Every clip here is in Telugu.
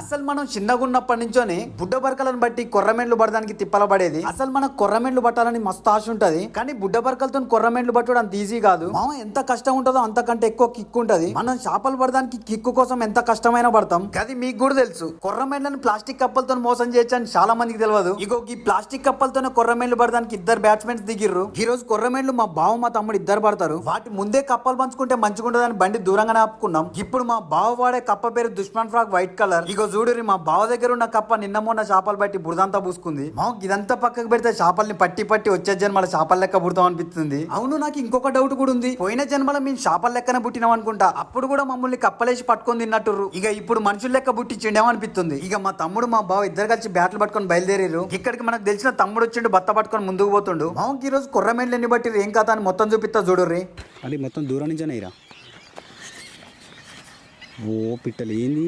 అసలు మనం చిన్నగున్నప్పటి నుంచోనే బుడ్డ బరకలను బట్టి కొర్రమెండ్లు పడడానికి తిప్పల పడేది. అసలు మన కొర్రమెండ్లు పట్టాలని మస్తు ఆశ ఉంటది. కానీ బుడ్డ బరకలతో కొర్రమెండ్లు పట్టడం అంత ఈజీ కాదు. మామ ఎంత కష్టం ఉంటుందో అంతకంటే ఎక్కువ కిక్ ఉంటది. మనం చేపలు పడడానికి కిక్కు కోసం ఎంత కష్టమైనా పడతాం? అది మీకు కూడా తెలుసు. కొర్రమెండ్లను ప్లాస్టిక్ కప్పలతో మోసం చేయొచ్చని చాలా మందికి తెలియదు. ఇగో ఈ ప్లాస్టిక్ కప్పలతోనే కొర్రమెండ్లు పడడానికి ఇద్దరు బ్యాట్స్మెన్స్ దిగిర్రు. ఈ రోజు కొర్రమెండ్లు మా బావ మా తమ్ముడు ఇద్దరు పడతారు. వాటి ముందే కప్పలు పంచుకుంటే మంచిగుంటదని బండి దూరంగానే ఆపుకున్నాం. ఇప్పుడు మా బావ వాడే కప్ప పేరు దుష్మన్ ఫ్రాక్ వైట్ కలర్. ఇగో చూడురి మా బావ దగ్గర ఉన్న కప్ప నిన్న మొన్న చేపలు పట్టి బురదంతా పూసుకుంది. మా ఇదంతా పక్కకు పెడితే చేపల్ని పట్టి పట్టి వచ్చే జన్మల చేపల లెక్క పుడతాం అనిపిస్తుంది. అవును నాకు ఇంకొక డౌట్ కూడా ఉంది. పోయిన జన్మల మేము చేపల లెక్కన పుట్టినాం అనుకుంటా. అప్పుడు కూడా మమ్మల్ని కప్పలేసి పట్టుకొని తిన్నట్టు ఇక ఇప్పుడు మనుషుల లెక్క పుట్టించిండేమో అనిపిస్తుంది. ఇక మా తమ్ముడు మా బావ ఇద్దరు కలిసి బ్యాట్లు పట్టుకొని బయలుదేరారు ఇక్కడికి మనకు తెలిసిన తమ్ముడు వచ్చిండు బత్త పట్టుకొని ముందుకు పోతుండు. మాకు ఈ రోజు కుర్రమేళ్ళు ఎన్ని బట్టి ఏం కథ అని మొత్తం చూపిస్తా చూడుర్రి. మళ్ళీ మొత్తం దూరం నుంచేనే ఓ పిట్టలు ఏంది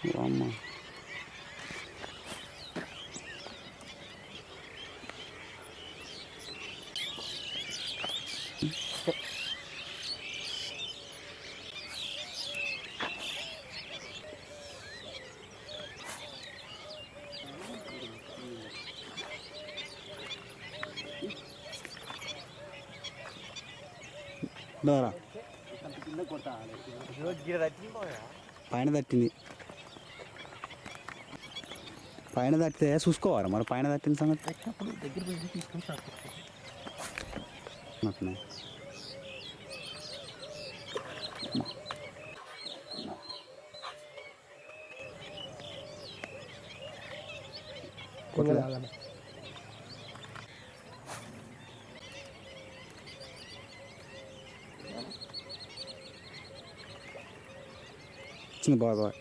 ఓ అమ్మ దోరా పైన తట్టింది పైన తట్టితే చూసుకోవాలి. మరి పైన తట్టిన సంగతి అట్లనే. చిన్న బాయ్ బాయ్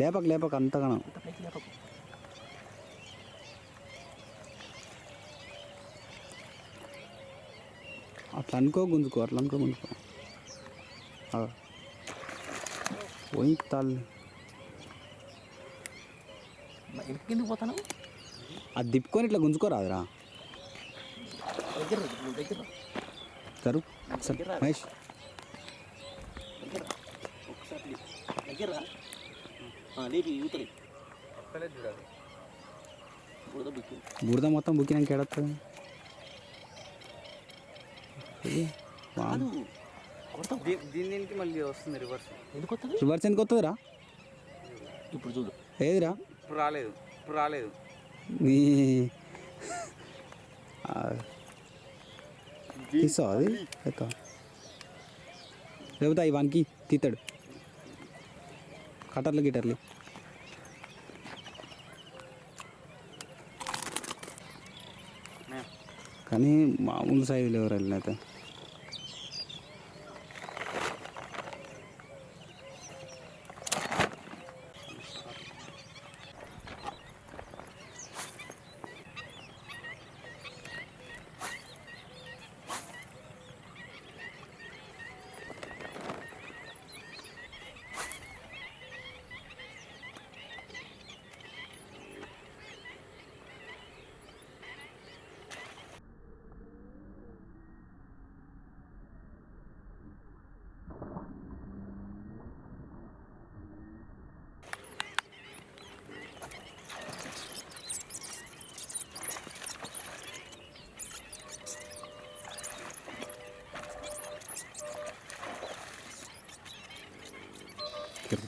లేపక లేపక అంతగానో అట్లా అనుకో గుంజుకో అట్లా అనుకో గుంజుకో. ఆ. పోయి తల్లి. ఎందుకు పోతాను? అది తిప్పుకొని ఇట్లా గుంజుకోరాదురా జరు మహేష్. దగ్గర లేపి యూతలి బురద మొత్తం బుక్కినాక ఎడతుంది దీనికి మళ్ళీ వస్తుంది రివర్స్ ఎందుకు వస్తుంది? రివర్స్ ఎందుకు వస్తుందిరా ఇప్పుడు చూడు. ఏదిరా? ఇప్పుడు రాలేదు. ఇప్పుడు రాలేదు. నీ ఆ. తీస్తావా అది? లేకపోతే అవి వానికి తీస్తాడు కటర్లు గిటర్లు. కానీ మామూలు సైజులు ఎవరు వెళ్ళినైతే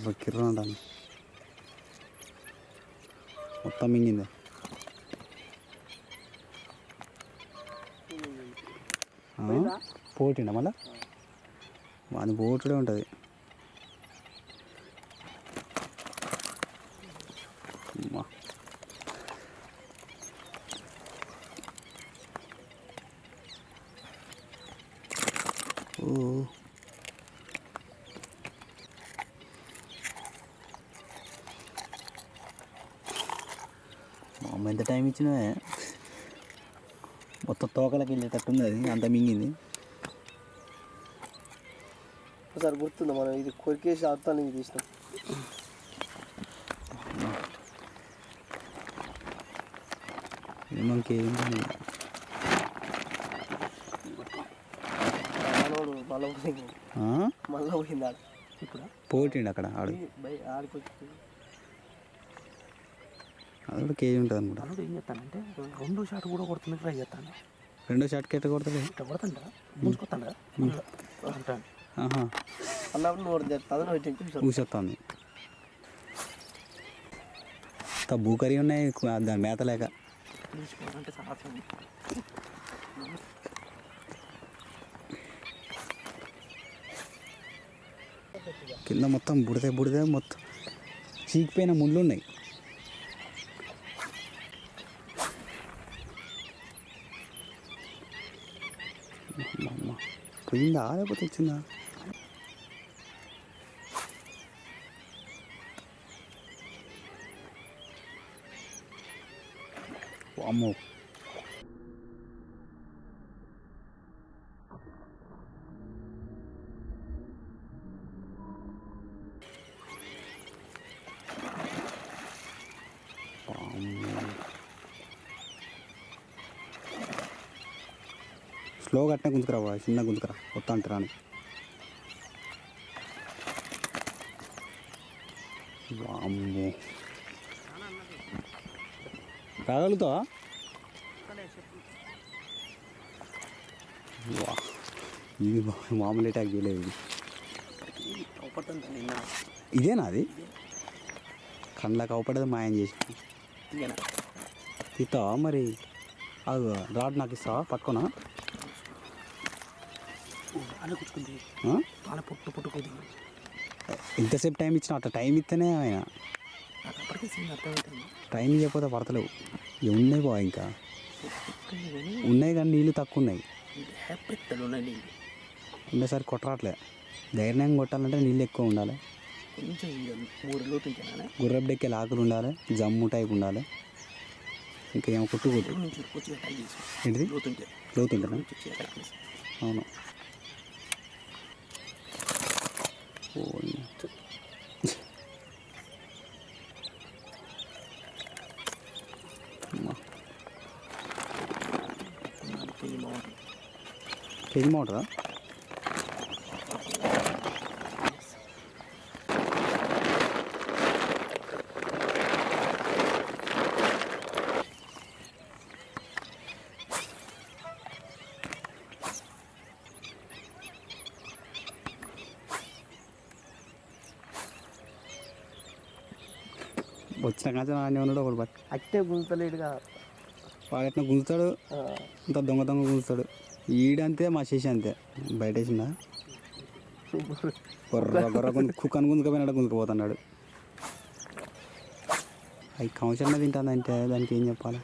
కిర్ర కిర్ర అంటాను మొత్తం మింగింది పోటిండ మళ్ళా వాని పోటుడే ఉంటుంది అమ్మా. ఓ మా అమ్మ ఎంత టైం ఇచ్చినవే మొత్తం తోకలకి వెళ్ళేటట్టుంది అది అంత మింగింది. ఒకసారి గుర్తుందా మనం ఇది కొరికేసి ఇది తీసినాం. మనకేం మళ్ళీ పోయింది ఇప్పుడు? పోటిండు అక్కడ ఆడు. ఆడికి అది కూడా కేజీ ఉంటుంది అనుకుంటా అల్లుడు ఏం చేస్తానంటే రెండో షాట్ కూడా కొడుతుంది ట్రై చేస్తాను. రెండో షాట్కి ఎట్లా కొడతాడు ఇట్లా కొడతాడా ముంచుకొస్తాడా అంటాను. ఆహా. అన్నప్పుడు నోటి ఊసొస్తుంది బూకరి ఉన్నాయి దాని మేత లేక. కింద మొత్తం బుడితే బుడితే మొత్తం. చీకిపోయిన ముళ్ళు ఉన్నాయి. とみんなああいうこと言ってんな。わもう స్లోగా అట్నే గుంజుకురా చిన్న గుంజుకురా కొత్త అంటారా అని వామ్మో. రాగలుగుతావా? వా ఇది మామూలు అటాక్ చేయలేదు ఇదేనా అది? కళ్ళకి అవపడేది మాయం చేసి. ఇస్తావా మరి? అది రాడ్ నాకు ఇస్తావా? పట్టుకోనా బాగా కూర్చుకుంది ఆ? బాగా పుట్టు పుట్టుకుంది. ఇంతసేపు టైం ఇచ్చిన అట్లా టైం ఇస్తేనే ఆయన. టైం చేయకపోతే పడతలేవు. ఇక ఉన్నాయి బా ఇంకా. ఉన్నాయి కానీ నీళ్ళు తక్కువ ఉన్నాయి ఉండేసరికి కొట్టరాట్లే. ధైర్యంగా కొట్టాలంటే నీళ్ళు ఎక్కువ ఉండాలి. గుర్రపు డెక్కే లాకులు ఉండాలి జమ్ము టైప్ ఉండాలి. ఇంకా ఏమో కొట్టు కొట్టు ఏంటిది? లోతు ఉంటే. లోతు ఉంటుందా నుంచి వచ్చి అటాక్ చేసి అవును. ఓ అమ్మా. నాకు వచ్చిన కాంచం ఆనే ఉన్నాడు ఒకడు బట్ అట్టే గుంతలేడుగా వాడెట్లా గుంజుతాడు. అంత దొంగ దొంగ గుంజుతాడు. ఈడంతే మా శేషి అంతే. బయట వేసిందా గొర్ర గొర్ర గుంజు కుక్కను గుంజుకపోయినాడు గుంజుకుపోతున్నాడు. అవి కంశన్న తింటుందంటే దానికి ఏం చెప్పాలి?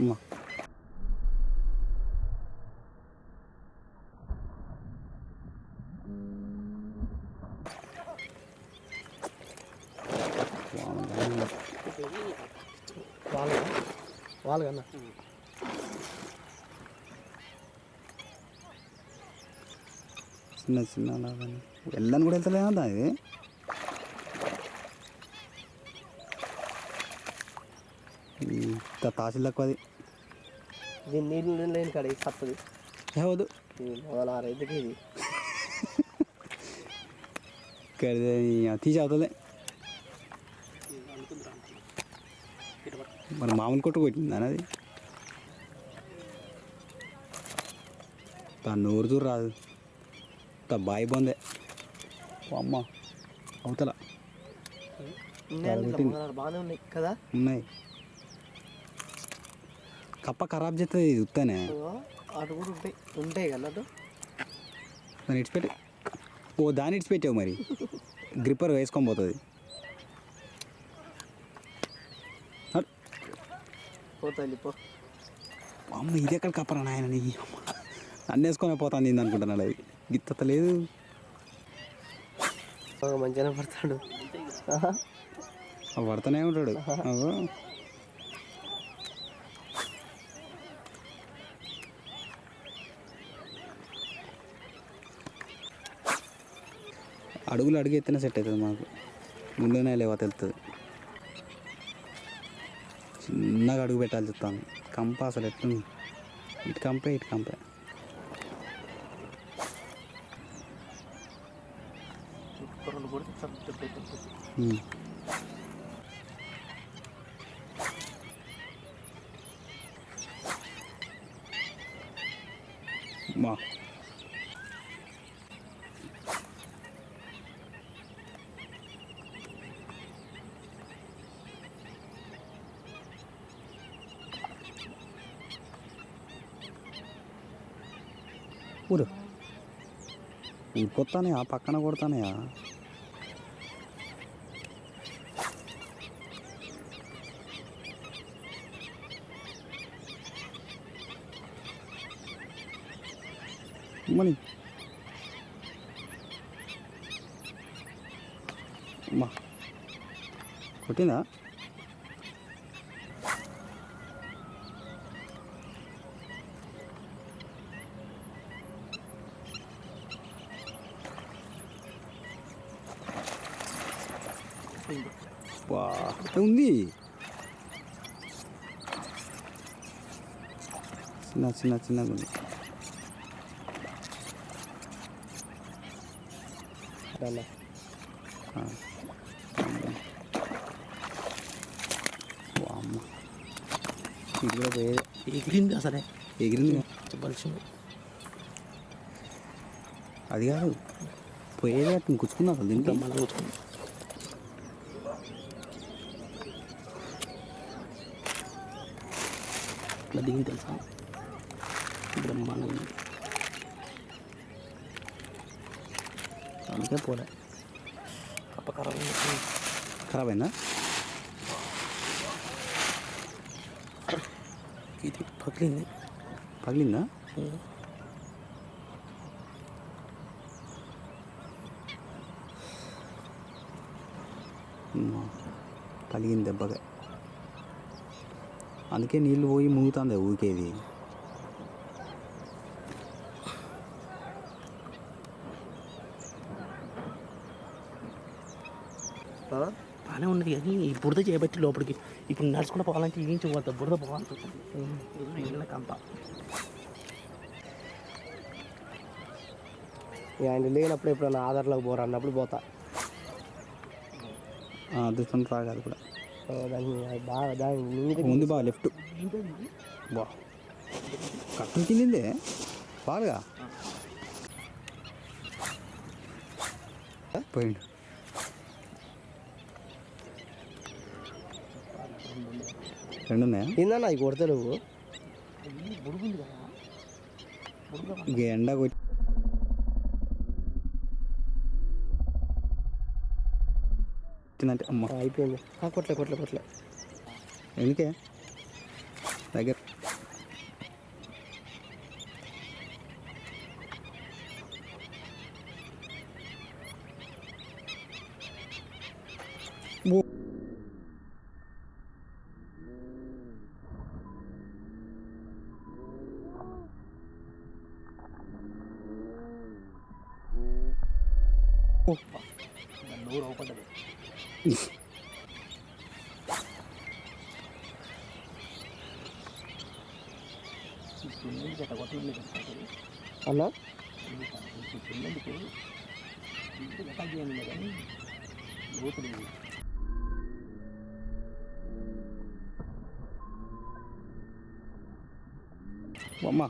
అమ్మా. చిన్న చిన్న లాగానే. వెళ్ళని కూడా వెళ్తలేదా ఇంత తాసిల్ తక్కువ అది. దీని నీళ్ళు లేని కాడ ఇది తప్పదు ఏ వద్దు. ఇది మొదల రైతుకి ఇది. కడితే తీసి అవుతుంది మరి మామూలు కొట్టు కొట్టింది అది? తా నోరు చూరు రాదు. తా బాయి బాగుందే అమ్మ అవతల. బాగానే ఉన్నాయి కదా? ఉన్నాయి. కప్ప ఖరాబ్ చేస్తుంది ఇదిగో అటు కూడా ఉంటాయి. ఉంటాయి కదా అటు? దాన్ని ఇడిచిపెట్టి ఓ దాన్ని ఇడిచిపెట్టావు మరి. గ్రిప్పర్ వేసుకొని పోతుంది. పోతాయి పో అమ్మ ఇది ఎక్కడ కప్పరా నాయన నీ అమ్మ. అన్నీ వేసుకొని పోతాను అనుకుంటున్నాను అది. గిత్తత లేదు బాగా మంచిగానే పడతాడు. ఆ పడుతూనే ఉంటాడు. అడుగులు అడుగు ఎత్తిన సెట్ అవుతుంది మాకు. ముందునే లేవా తెలుస్తుంది చిన్నగా అడుగు పెట్టాలి చెప్తాను కంప అసలు ఎట్లుంది ఇటు కంపే ఇటు కంపే. మా. ఊరు. ఊరుకొత్తానే పక్కన కొడతానయా మని అమ్మా. కొట్టిందా? వా ఉంది. చిన్న చిన్న చిన్నగా ఉంది. అలా ఆ. వామ్మ. ఇది కూడా పోయేది ఎగిరింది అసలే. ఎగిరింది. చెప్పాల్సింది. అది కాదు. పోయేది అట్లా కూర్చుకున్నా అసలు దీంట్లో మళ్ళీ కూర్చుంది ఇట్లా దిగింది తెలుసా? బ్రహ్మాండంగా అందుకే పోలే కప్ప ఖరాబ్ అయింది. ఖరాబ్ అయిందా ఇది పగిలింది పగిలిందా. పగిలింది దెబ్బగా అందుకే నీళ్ళు పోయి మునుగుతుంది ఊరికేది బాగానే ఉన్నది కానీ ఈ బురద చేయబట్టి లోపలికి. ఇప్పుడు నడుచుకుంటూ పోవాలంటే ఈంచి పోతా బురద పోవాల్సి వస్తుంది ఇళ్ళ కంప. ఆయన లేనప్పుడు ఎప్పుడైనా ఆధార్లోకి పోరా? అన్నప్పుడు పోతా. అదృష్టం రాగా అది కూడా దాన్ని బాగా దాని మీద ఉంది బా లెఫ్ట్. బా. కట్టం కిందిందే. బాగా పోయిండు. రెండు ఉన్నాయా? ఏందన్నా అవి కొడతా నువ్వు? బుడుగుంది కదా ఇక ఎండ కొట్టి వచ్చిందంటే అమ్మ. అయిపోయింది. కొట్లే కొట్లే కొట్లే. ఎందుకే? దగ్గర ఓ. నూరు అవపడ్డది పిల్లలకి గట్ట కొట్టలేదు కట్టాలి అన్నా పిల్లలకి ఇంటి గట్ట చేయాలి కానీ లోతు లేదు అమ్మ.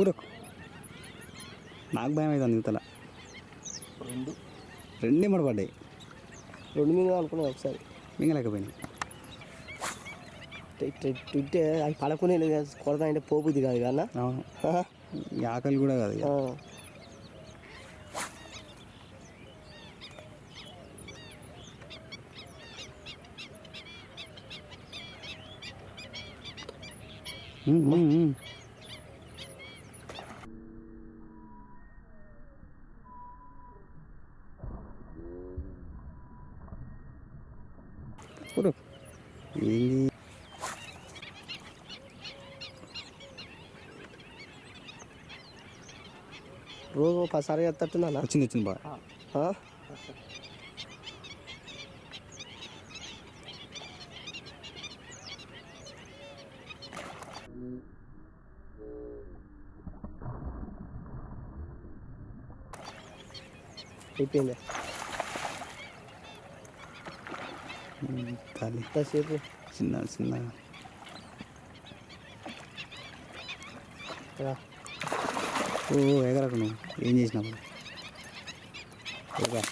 ఊరకు. నాకు భయం అవుతుంది యువతల రెండు. రెండే పడ్డాయి. రెండు మీద అనుకున్నాను ఒకసారి. మింగలేకపోయినాయి. అవి పడకునే కొడతా అంటే పోపుది కాదు కన్నా అవును. ఆకలి కూడా కాదు ఇక. ఉమ్, ఉమ్, ఉమ్. ఊరు. ఏంది రోజు ఒకసారి ఎత్తట్టున్నా వచ్చింది వచ్చింది బాగా అయిపోయింది ఎంతసేపు చిన్న చిన్నగా రా. ఓ ఎగరకు నువ్వు ఏం చేసినావు ఎగరా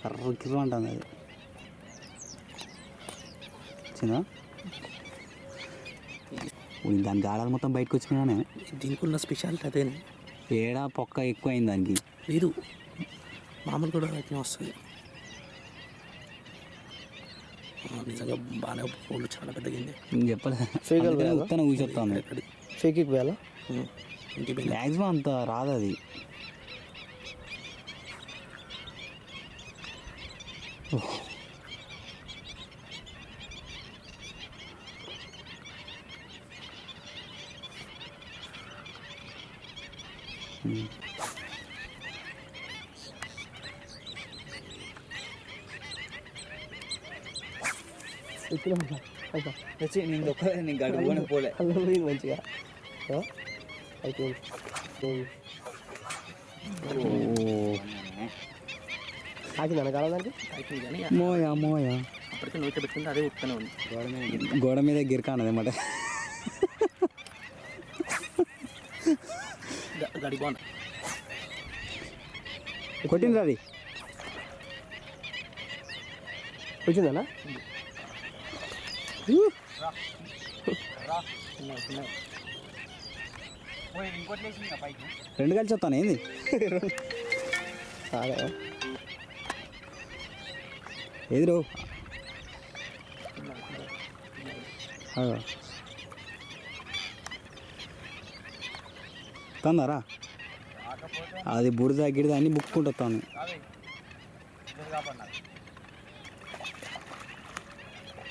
కర్ర కిర్ర అంటుంది అది చిన్న దాని గాడాలు మొత్తం బయటకు వచ్చినానే దీనికి ఉన్న స్పెషాలిటీ అదేనే. ఏడా పొక్క ఎక్కువ అయింది దానికి. లేదు. మామూలు కూడా అట్నే వస్తుంది. నిజంగా బాగానే పూలు చాలా పెద్దగా అయింది. నేను చెప్పలే. Fake అందుకనే కదా? ఉత్తన కూర్చొస్తాను ఎక్కడి ఫేక్కి పోయాలా? ఇంటికి పోయినా. మ్యాక్సిమం అంత రాదు అది. ఓహ్. ఉమ్. ఎక్కినా అయిపో నేను ఒక్కదాన్ని నేను గడుపుకొని పోలే అల్లం పోయింది మంచిగా ఆ? అయిపోయింది ఉమ్. ఆకిందా కాలం దానికి అయిపోయింది కానీ మోయా మోయా అప్పటికే నోట్లో పెట్టుకుంటే అదే ఉత్తనే ఉంది గోడ మీద గిరక అన్నదన్నమాట గ- గడి బాగుంది కొట్టింది అది? చిన్నగా. రెండు కలిసి వస్తాను? ఏంది? అదే. ఎదురు తందారా అది బుడిద గిడిద అన్ని వస్తాను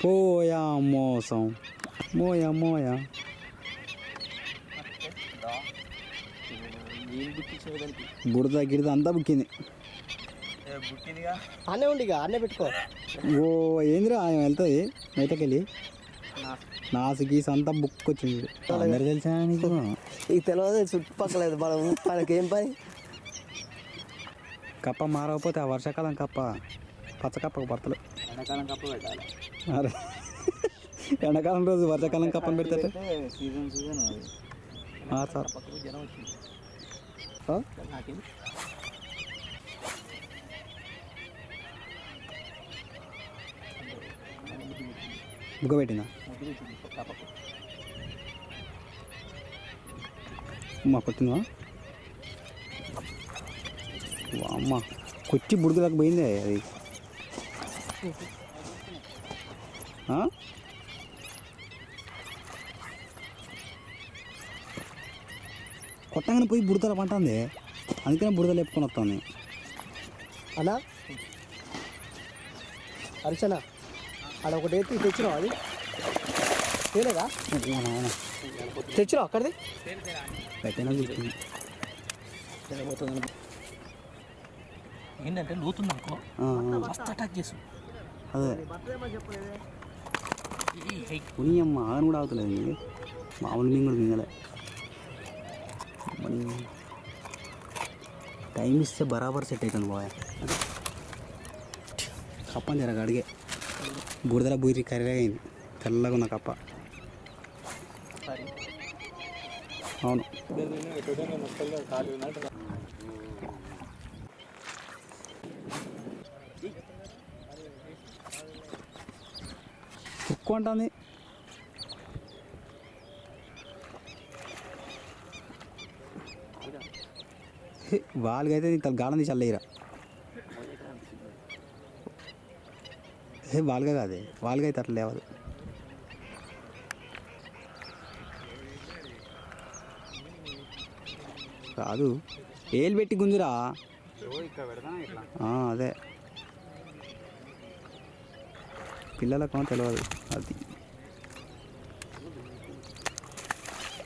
పోయా మోసం మోయా మోయా. బుడిద గిడిద అంతా బుక్కింది అన్నే ఉండి అన్నే పెట్టుకో. ఓ ఏందిరా ఆయన వెళ్తుంది? బయటకెళ్ళి. నాసు గీసు అంతా బుక్ వచ్చింది అందరు తెలుసా నీకు? ఇది తెలియదు చుట్టుపక్కల లేదు మనం మనకి ఏం పని కప్ప మారకపోతే ఆ వర్షాకాలం కప్ప పచ్చ కప్పకు భర్తలు ఎండాకాలం కప్ప పెట్టాలి అరే ఎండాకాలం రోజు వర్షాకాలం కప్పని పెడితే సీజన్ సీజన్ సార్ బుగ్గ పెట్టిందా ముద్దు వచ్చింది పక్కకు అమ్మ కొట్టిందా అమ్మ కొట్టి బుడిదలకు పోయిందే అది? కొట్టగానే పోయి బుడతల పంటుంది అందుకనే బుడత లేపుకొని వస్తుంది. అన్నా అర్చన అక్కడ ఒకటి తెచ్చినావు అది? తేలేదా తెచ్చినావు అక్కడిది? పెట్టినా చూస్తుంది పోతుంది ఏంటంటే లోతుంది అనుకో. మస్తు అటాక్ చేసు అదే. ఉని అమ్మ ఆగని కూడా అవుతలేదు ఇది మామూలు మింగుడు మింగలే టైం ఇస్తే బరాబర్ సెట్ అవుతుంది బాయ్ కప్పని జర అడిగే బురదల బూరి కర్రీ అయింది. తెల్లగా ఉన్న కప్ప. అవును కుక్కు అంటుంది వాళ్ళకైతే ఇంత గాలం తీసి అల్లయ్యరా. వాళ్ళగా కాదే వాళ్ళకైతే అట్లా లేవదు. కాదు. ఏలు పెట్టి గుంజురా? అదే. పిల్లలకు తెలియదు అది.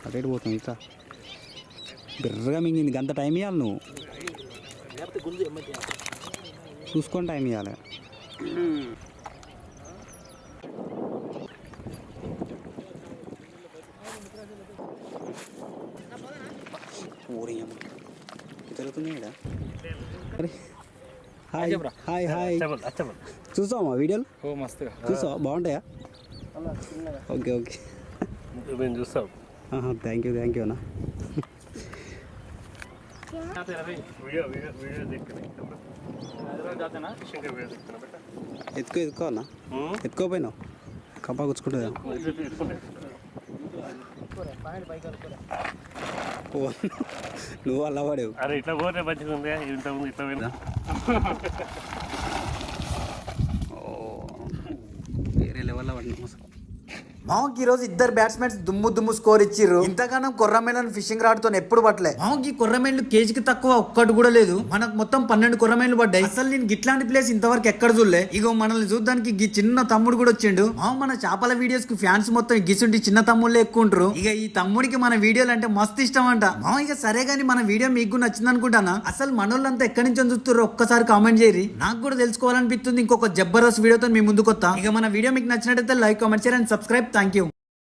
అటు పోతుంది ఇట్లా. బిర్రగా మింగింది. గంత టైం ఇవ్వాలి నువ్వు. చూసుకొని టైం ఇవ్వాలి ఊరి అమ్మ. అరే హాయ్ హాయ్ హాయ్. చూసావా వీడియోలు? ఓ మస్తుగా. చూసావా బాగుంటాయా? Okay okay. మేము చూస్తాం. థ్యాంక్ యూ థ్యాంక్ యూ అన్న. ఎత్తుకో ఎత్తుకో అన్న. ఎత్తుకోపోయినావు? కప్ప గుచ్చుకుంటుందా ఓ, నువ్వు అలా పడేవు. అరే ఇట్లా పోతే మంచిగా ఉంది ఇంత ఉంది ఇట్లా పోయినా. వేరే లెవెల్లో పడినావు అసలు. మామకి ఈ రోజు ఇద్దరు బ్యాట్స్మెన్స్ దుమ్ము దుమ్ము స్కోర్ ఇచ్చిర్రు. ఇంతగానం కొర్రమేలను ఫిషింగ్ రాడ్తో ఎప్పుడు పట్టలే. మామకి కొర్రమేళ్ళు కేజీకి తక్కువ ఒక్కటి కూడా లేదు. మనకు మొత్తం పన్నెండు కొర్రమేళ్ళు పడ్డాయి. అసలు నేను గిట్లాంటి ప్లేస్ ఇంతవరకు ఎక్కడ చూడలే. ఇగో మనల్ని చూడడానికి గీ చిన్న తమ్ముడు కూడా వచ్చిండు. మామ మన చేపల వీడియోస్కి ఫ్యాన్స్ మొత్తం గిసుంటి చిన్న తమ్ముళ్ళే ఎక్కువ ఉంటారు ఇక ఈ తమ్ముడికి మన వీడియోలు అంటే మస్తు ఇష్టం అంట. మామ ఇక సరే గానీ మన వీడియో మీకు నచ్చింది అనుకుంటానా? అసలు మనోళ్ళంతా ఎక్కడి నుంచి చూస్తుర్రో? ఒక్కసారి కామెంట్ చేయరు నాకు కూడా తెలుసుకోవాలనిపిస్తుంది ఇంకొక జబర్దస్త్ వీడియోతో మీ ముందుకు వస్తా ఇక మన వీడియో మీకు నచ్చినట్టయితే like comment share and subscribe thank you